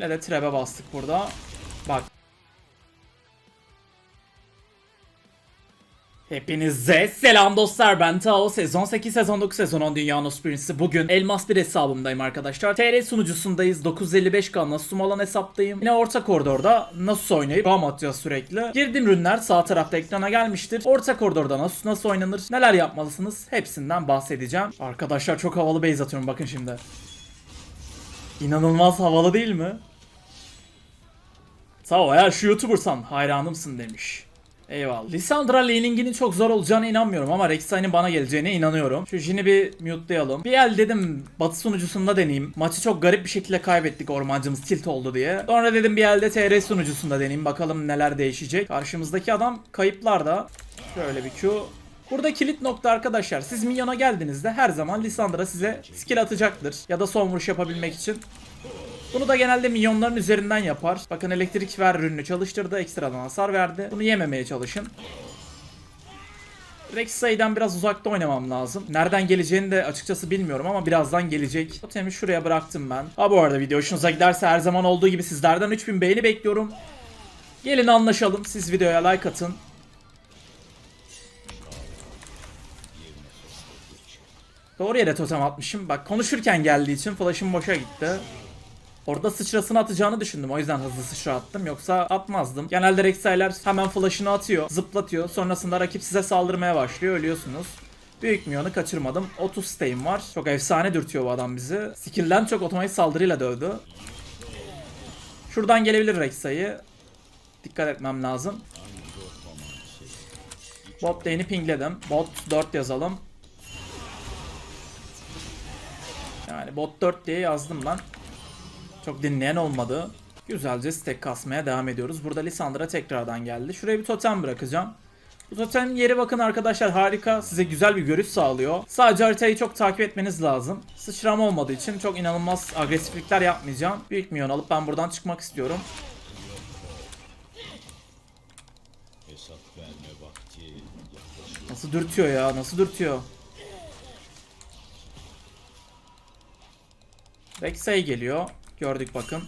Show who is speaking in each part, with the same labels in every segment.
Speaker 1: Yine de trebe bastık burada. Bak. Hepinize selam dostlar. Ben Tao. Sezon 8 sezon 9 sezon 10 Dünya Nos birincisi bugün Elmas bir hesabımdayım arkadaşlar. TR sunucusundayız. 955k Nasus'um olan hesaptayım. Yine orta koridorda Nasus oynayıp bam atacağız sürekli. Girdiğim ürünler sağ tarafta ekrana gelmiştir. Orta koridorda Nasus nasıl oynanır neler yapmalısınız? Hepsinden bahsedeceğim. Arkadaşlar çok havalı base atıyorum bakın şimdi. İnanılmaz havalı değil mi? Sağ ol ya şu YouTuber'san hayranımsın demiş. Eyvallah. Lissandra laninginin çok zor olacağına inanmıyorum ama Rek'Sai'nin bana geleceğine inanıyorum. Şu Jin'i bir mute'layalım. Bir el dedim batı sunucusunda deneyeyim. Maçı çok garip bir şekilde kaybettik ormancımız tilt oldu diye. Sonra dedim bir elde TR sunucusunda deneyeyim bakalım neler değişecek. Karşımızdaki adam kayıplarda. Şöyle bir Q. Burada kilit nokta arkadaşlar. Siz minyona geldiğinizde her zaman Lissandra size skill atacaktır. Ya da son vuruş yapabilmek için. Bunu da genelde minyonların üzerinden yapar. Bakın elektrik ver ürünü çalıştırdı. Ekstradan hasar verdi. Bunu yememeye çalışın. Rek'Sai'den biraz uzakta oynamam lazım. Nereden geleceğini de açıkçası bilmiyorum ama birazdan gelecek. Totemi şuraya bıraktım ben. Ha bu arada video hoşunuza giderse her zaman olduğu gibi sizlerden 3000 beğeni bekliyorum. Gelin anlaşalım. Siz videoya like atın. Doğru yere totem atmışım. Bak konuşurken geldiği için flash'ım boşa gitti. Orada sıçrasını atacağını düşündüm. O yüzden hızlı sıçra attım. Yoksa atmazdım. Genelde Rek'Sai'ler hemen flash'ını atıyor. Zıplatıyor. Sonrasında rakip size saldırmaya başlıyor. Ölüyorsunuz. Büyük milyonu kaçırmadım. 30 stay'im var. Çok efsane dürtüyor bu adam bizi. Skill'den çok otomatik saldırıyla dövdü. Şuradan gelebilir Rek'Sai. Dikkat etmem lazım. Bot lane'i pingledim. Bot 4 yazalım. Yani bot 4 diye yazdım lan. Çok dinleyen olmadı. Güzelce stack kasmaya devam ediyoruz. Burada Lisandra tekrardan geldi. Şuraya bir totem bırakacağım. Bu totemin yeri bakın arkadaşlar harika. Size güzel bir görüş sağlıyor. Sadece haritayı çok takip etmeniz lazım. Sıçrama olmadığı için çok inanılmaz agresiflikler yapmayacağım. Büyük milyon alıp ben buradan çıkmak istiyorum. Nasıl dürtüyor ya? Nasıl dürtüyor? Rek'Sai geliyor. Gördük bakın.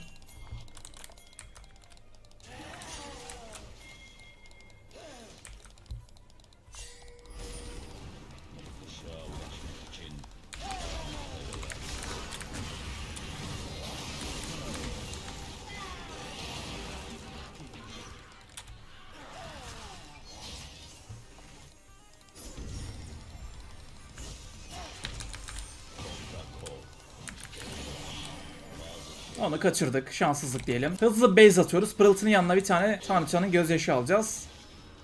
Speaker 1: Kaçırdık. Şanssızlık diyelim. Hızlı base atıyoruz. Pırıltının yanına bir tane Tanrıçanın gözyaşı alacağız.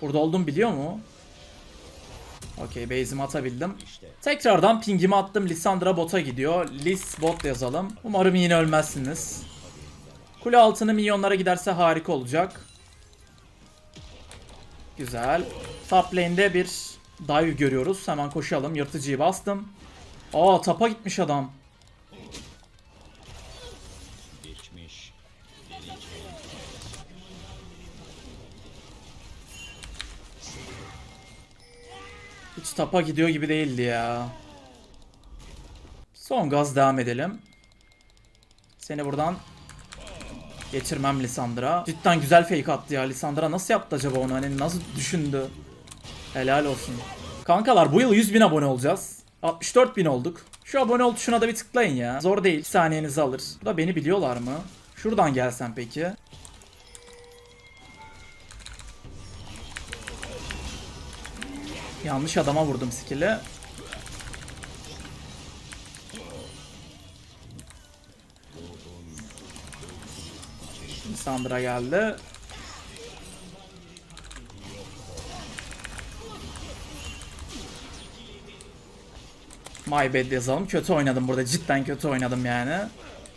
Speaker 1: Burada olduğumu biliyor mu? Okey base'imi atabildim. Tekrardan pingimi attım. Lissandra bota gidiyor. Lis bot yazalım. Umarım yine ölmezsiniz. Kule altını milyonlara giderse harika olacak. Güzel. Top lane'de bir dive görüyoruz. Hemen koşalım. Yırtıcıyı bastım. Aa tapa gitmiş adam. Tapa gidiyor gibi değildi ya. Son gaz devam edelim. Seni buradan geçirmem Lisandra. Cidden güzel fake attı ya. Lisandra nasıl yaptı acaba onu? Hani nasıl düşündü? Helal olsun. Kankalar bu yıl 100 bin abone olacağız. 64 bin olduk. Şu abone ol tuşuna da bir tıklayın ya. Zor değil. 2 saniyenizi alır. Bu da beni biliyorlar mı? Şuradan gelsen peki. Yanlış adama vurdum skill'i. Sandra geldi. My bad yazalım. Kötü oynadım burada. Cidden kötü oynadım yani.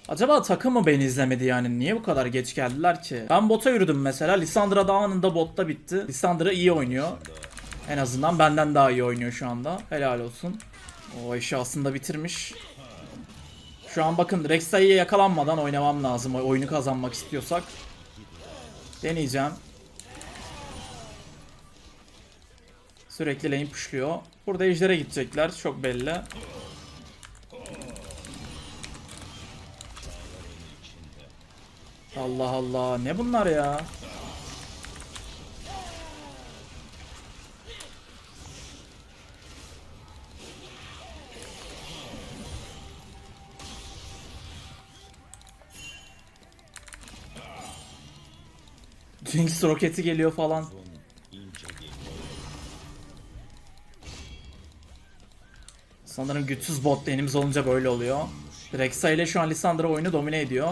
Speaker 1: Acaba takım mı beni izlemedi yani? Niye bu kadar geç geldiler ki? Ben bota yürüdüm mesela. Lissandra da anında botta bitti. Lissandra iyi oynuyor. En azından benden daha iyi oynuyor şu anda. Helal olsun. O işi aslında bitirmiş. Şu an bakın Rek'Sai'ye yakalanmadan oynamam lazım. Oyunu kazanmak istiyorsak. Deneyeceğim. Sürekli lane pushluyor. Burada ejdere gidecekler. Çok belli. Allah Allah ne bunlar ya? Jinx roketi geliyor falan. Sanırım güçsüz bot lane'imiz olunca böyle oluyor. Rexa ile şu an Lissandra oyunu domine ediyor.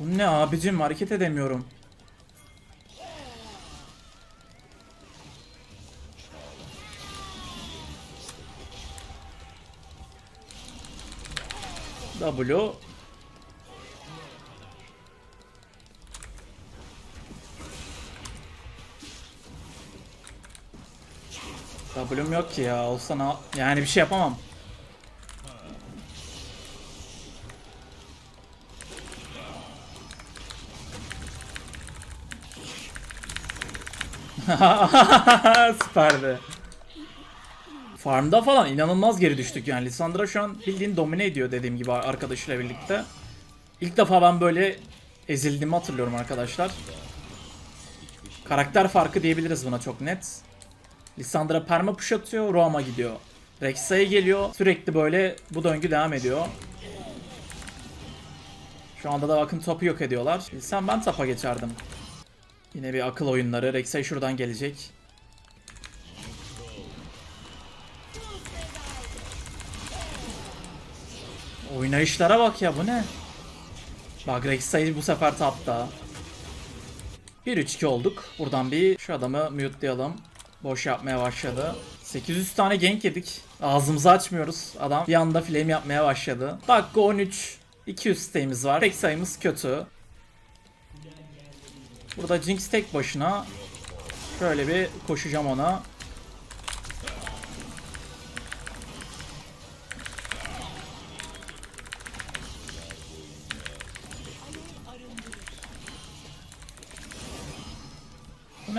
Speaker 1: Bu ne abicim hareket edemiyorum. W W'm yok ki ya. Olsa yani bir şey yapamam. Süperdi. Farmda falan inanılmaz geri düştük yani. Lissandra şu an bildiğin domine ediyor dediğim gibi arkadaşıyla birlikte. İlk defa ben böyle ezildiğimi hatırlıyorum arkadaşlar. Karakter farkı diyebiliriz buna çok net. Lissandra perma push atıyor, Roam'a gidiyor. Rexa'ya geliyor. Sürekli böyle bu döngü devam ediyor. Şu anda da bakın topu yok ediyorlar. Bilsem ben tapa geçerdim. Yine bir akıl oyunları. Rexa'ya şuradan gelecek. Oynayışlara bak ya bu ne? Bak Rexa'yı bu sefer tapta. 1-3-2 olduk. Buradan bir şu adamı mute'layalım. Boş yapmaya başladı. 800 tane gank yedik. Ağzımızı açmıyoruz. Adam bir anda flame yapmaya başladı. Dakika 13. 200 stay'imiz var. Tek sayımız kötü. Burada Jinx tek başına. Şöyle bir koşacağım ona.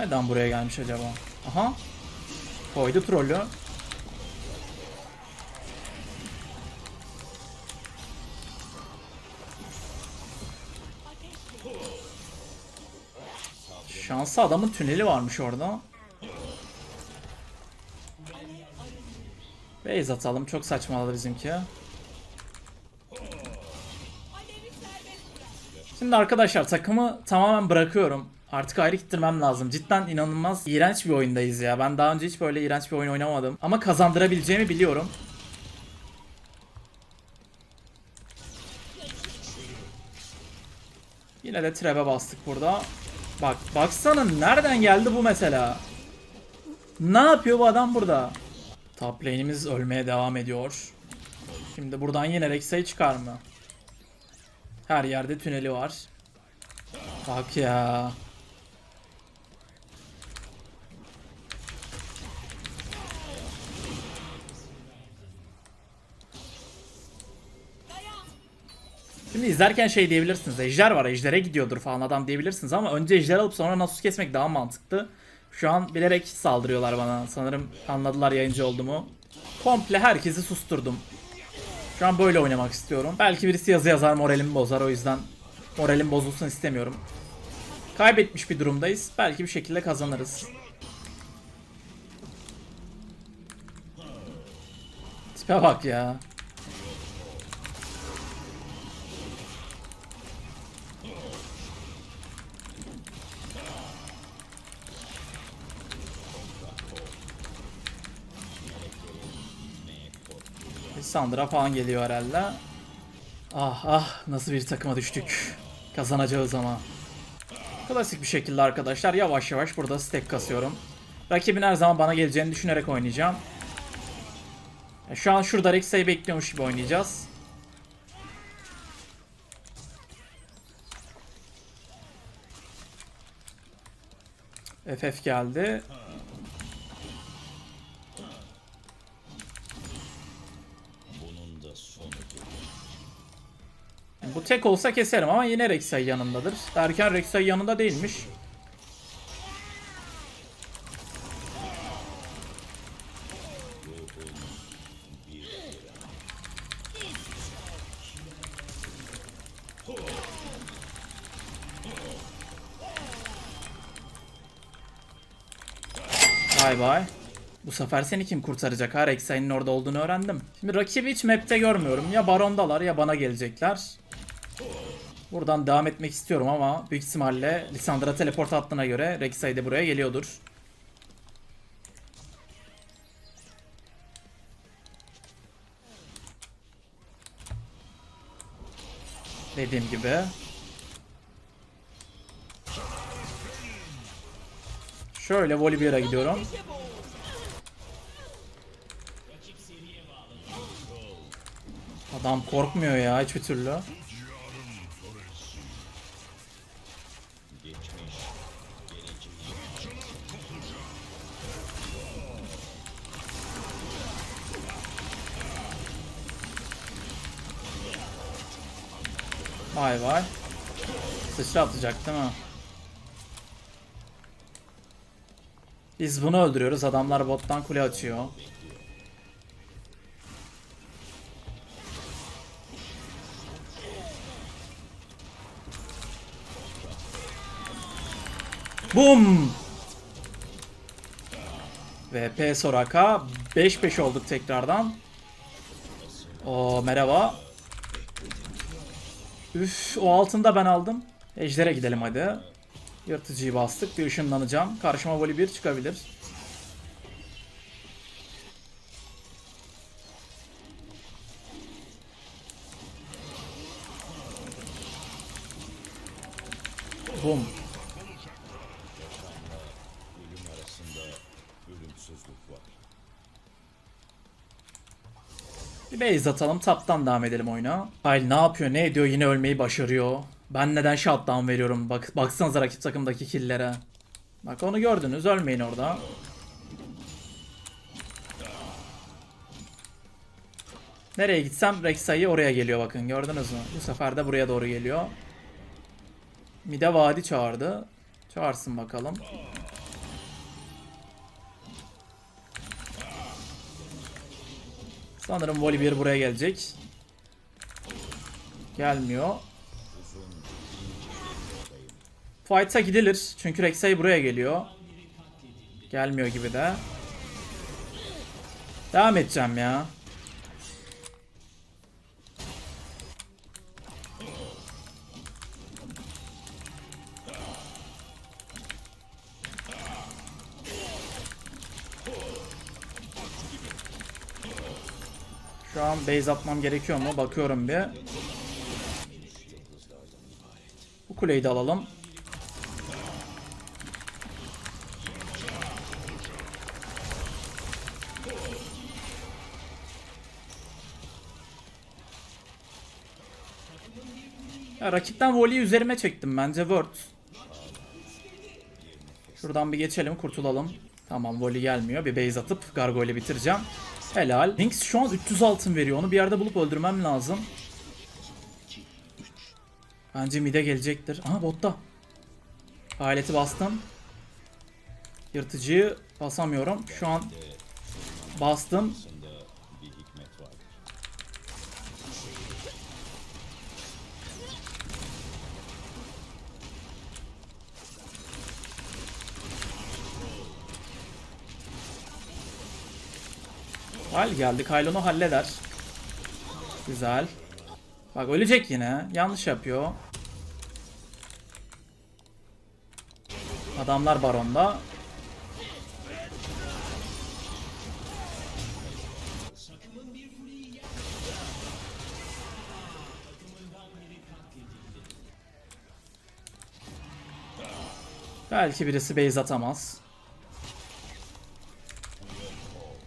Speaker 1: Neden buraya gelmiş acaba? Aha. Koydu trollü. Şansı adamın tüneli varmış orada. Base atalım. Çok saçmaladı bizimki. Şimdi arkadaşlar takımı tamamen bırakıyorum. Artık ayrı gittirmem lazım. Cidden inanılmaz iğrenç bir oyundayız ya. Ben daha önce hiç böyle iğrenç bir oyun oynamadım. Ama kazandırabileceğimi biliyorum. Yine de trebe bastık burada. Bak baksana nereden geldi bu mesela. Ne yapıyor bu adam burada? Top lane'imiz ölmeye devam ediyor. Şimdi buradan yine Rexa'yı çıkar mı? Her yerde tüneli var. Bak ya. Şimdi izlerken şey diyebilirsiniz. Ejder var. Ejder'e gidiyordur falan adam diyebilirsiniz ama önce Ejder alıp sonra Nasus kesmek daha mantıklı. Şu an bilerek saldırıyorlar bana. Sanırım anladılar yayıncı olduğumu. Komple herkesi susturdum. Şu an böyle oynamak istiyorum. Belki birisi yazı yazar moralimi bozar o yüzden moralim bozulsun istemiyorum. Kaybetmiş bir durumdayız. Belki bir şekilde kazanırız. Tipe bak ya. Sandra falan geliyor herhalde. Ah ah nasıl bir takıma düştük. Kazanacağız ama. Klasik bir şekilde arkadaşlar yavaş yavaş burada stack kasıyorum. Rakibin her zaman bana geleceğini düşünerek oynayacağım. Ya Şu an şurada Rexa'yı bekliyormuş gibi oynayacağız. FF geldi. tek olsa keserim ama yine Rek'Sai yanımdadır. Derken Rek'Sai yanında değilmiş. Bay bay. Bu sefer seni kim kurtaracak ha? Rek'Sai'nin orada olduğunu öğrendim. Şimdi rakibi hiç map'te görmüyorum. Ya barondalar ya bana gelecekler. Buradan devam etmek istiyorum ama büyük ihtimalle Lissandra teleport attığına göre Rek'Sai de buraya geliyordur. Dediğim gibi. Şöyle Volibear'a gidiyorum. Adam korkmuyor ya hiçbir türlü. Vay vay. Sıçra atacak değil mi? Biz bunu öldürüyoruz. Adamlar bottan kule açıyor. Boom! VP Soraka 5-5 olduk tekrardan. O merhaba. Üf o altını da ben aldım. Ejder'e gidelim hadi. Yırtıcıyı bastık. Bir ışınlanacağım. Karşıma voli bir çıkabilir. Bum. Base atalım. Taptan devam edelim oyuna. Hayır ne yapıyor ne ediyor yine ölmeyi başarıyor. Ben neden shutdown veriyorum? Bak, baksanıza rakip takımdaki killere. Bak onu gördünüz. Ölmeyin orada. Nereye gitsem Rek'Sai oraya geliyor bakın. Gördünüz mü? Bu sefer de buraya doğru geliyor. Mide vadi çağırdı. Çağırsın bakalım. Sanırım Volibear buraya gelecek. Gelmiyor. Fight'a gidilir. Çünkü Rek'Sai buraya geliyor. Gelmiyor gibi de. Devam edeceğim ya. Şu an base atmam gerekiyor mu? Bakıyorum bir. Bu kuleyi de alalım. Ya rakipten voleyi üzerime çektim bence word. Şuradan bir geçelim kurtulalım. Tamam voley gelmiyor. Bir base atıp Gargo ile bitireceğim. Helal. Lynx şu an 300 altın veriyor. Onu bir yerde bulup öldürmem lazım. Bence mid'e gelecektir. Aha botta. Aleti bastım. Yırtıcıyı basamıyorum. Şu an bastım. Hal geldi. Kylo onu halleder. Güzel. Bak ölecek yine. Yanlış yapıyor. Adamlar baronda. Belki birisi base atamaz.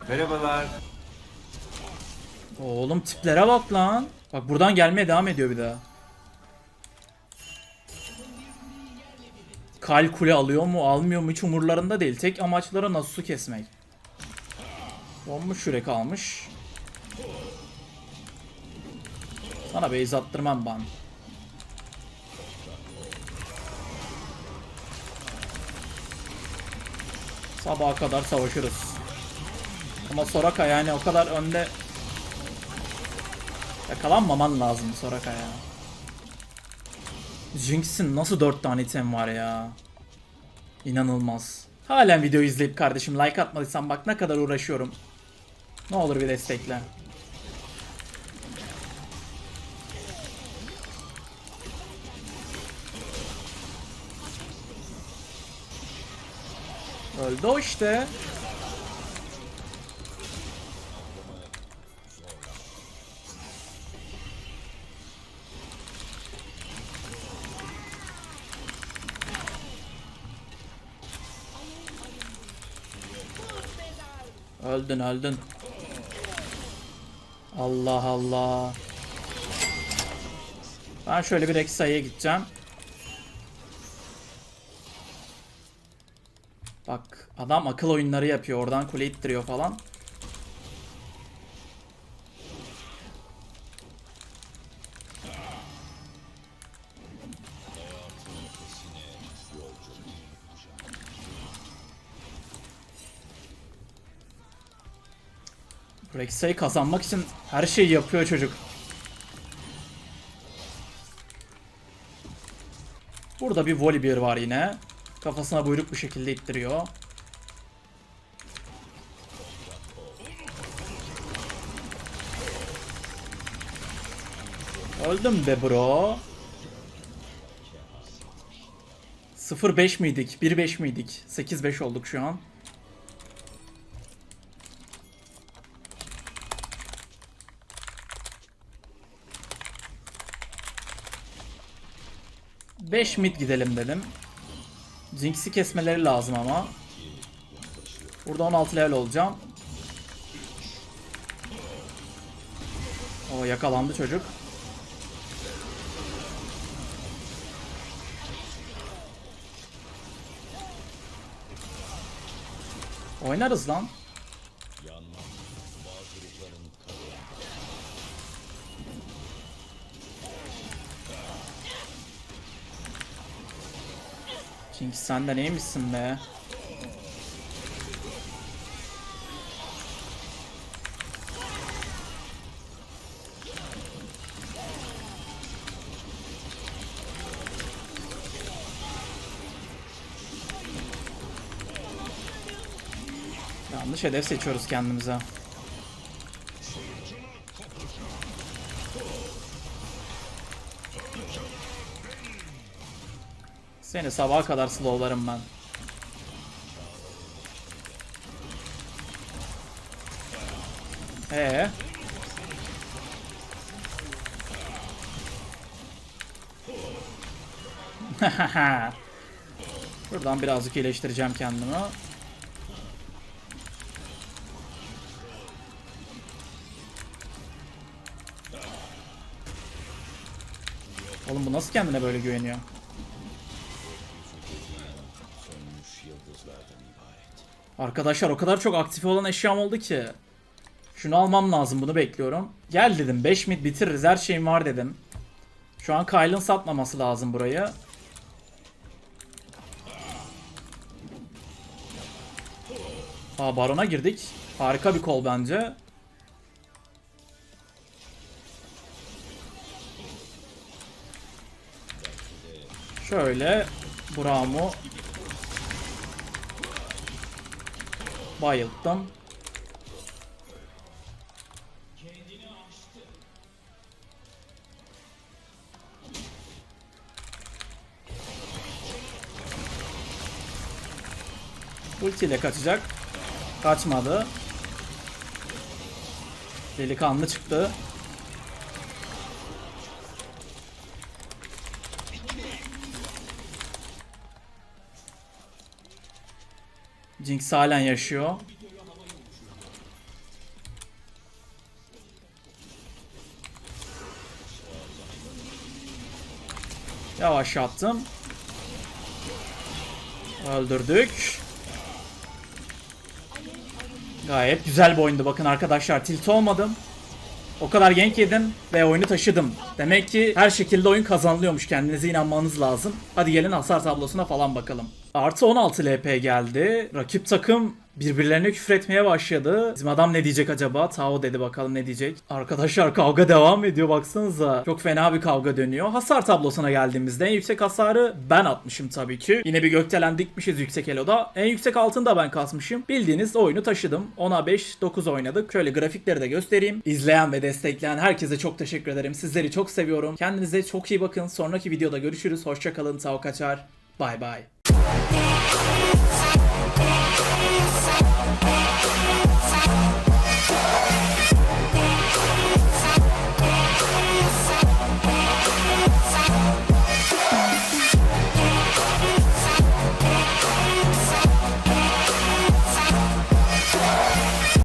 Speaker 2: Merhabalar.
Speaker 1: Oğlum tiplere bak lan. Bak buradan gelmeye devam ediyor bir daha. Kal kule alıyor mu almıyor mu hiç umurlarında değil. Tek amaçları Nasus'u kesmek. Bomba şurek almış. Sana base attırmam ben. Sabaha kadar savaşırız. Ama Soraka yani o kadar önde Yakalanmaman lazım Soraka ya. Jinx'in nasıl 4 tane item var ya. İnanılmaz. Halen video izleyip kardeşim like atmadıysan bak ne kadar uğraşıyorum. Ne olur bir destekle. Öldü o işte. Öldün öldün. Allah Allah. Ben şöyle bir Rek'Sai'ye gideceğim. Bak adam akıl oyunları yapıyor. Oradan kule ittiriyor falan. Rek'Sai kazanmak için her şeyi yapıyor çocuk. Burada bir Volibear var yine. Kafasına buyruk bir şekilde ittiriyor. Öldüm be bro. 0-5 miydik? 1-5 miydik? 8-5 olduk şu an. Beş mid gidelim dedim. Jinx'i kesmeleri lazım ama. Burada 16 level olacağım. O yakalandı çocuk. Oynarız lan. Sen de neymişsin be? Yanlış hedef seçiyoruz kendimize. Seni sabaha kadar slowlarım ben. Ee. Buradan birazcık iyileştireceğim kendimi. Oğlum bu nasıl kendine böyle güveniyor? Arkadaşlar o kadar çok aktif olan eşyam oldu ki. Şunu almam lazım bunu bekliyorum. Gel dedim 5 mid bitiririz her şeyim var dedim. Şu an Kyle'ın satmaması lazım burayı. Aa Baron'a girdik. Harika bir kol bence. Şöyle Braum'u bayılttım. Ulti ile kaçacak. Kaçmadı. Delikanlı çıktı. Jinx halen yaşıyor. Yavaş attım. Öldürdük. Gayet güzel bir oyundu bakın arkadaşlar. Tilt olmadım. O kadar gank yedim ve oyunu taşıdım. Demek ki her şekilde oyun kazanılıyormuş. Kendinize inanmanız lazım. Hadi gelin hasar tablosuna falan bakalım. Artı 16 LP geldi. Rakip takım Birbirlerine küfretmeye başladı. Bizim adam ne diyecek acaba? Tao dedi bakalım ne diyecek. Arkadaşlar kavga devam ediyor baksanıza. Çok fena bir kavga dönüyor. Hasar tablosuna geldiğimizde en yüksek hasarı ben atmışım tabii ki. Yine bir gökdelen dikmişiz yüksek eloda. En yüksek altın da ben kasmışım. Bildiğiniz oyunu taşıdım. 10'a 5, 9 oynadık. Şöyle grafikleri de göstereyim. İzleyen ve destekleyen herkese çok teşekkür ederim. Sizleri çok seviyorum. Kendinize çok iyi bakın. Sonraki videoda görüşürüz. Hoşçakalın. Tao kaçar. Bay bay.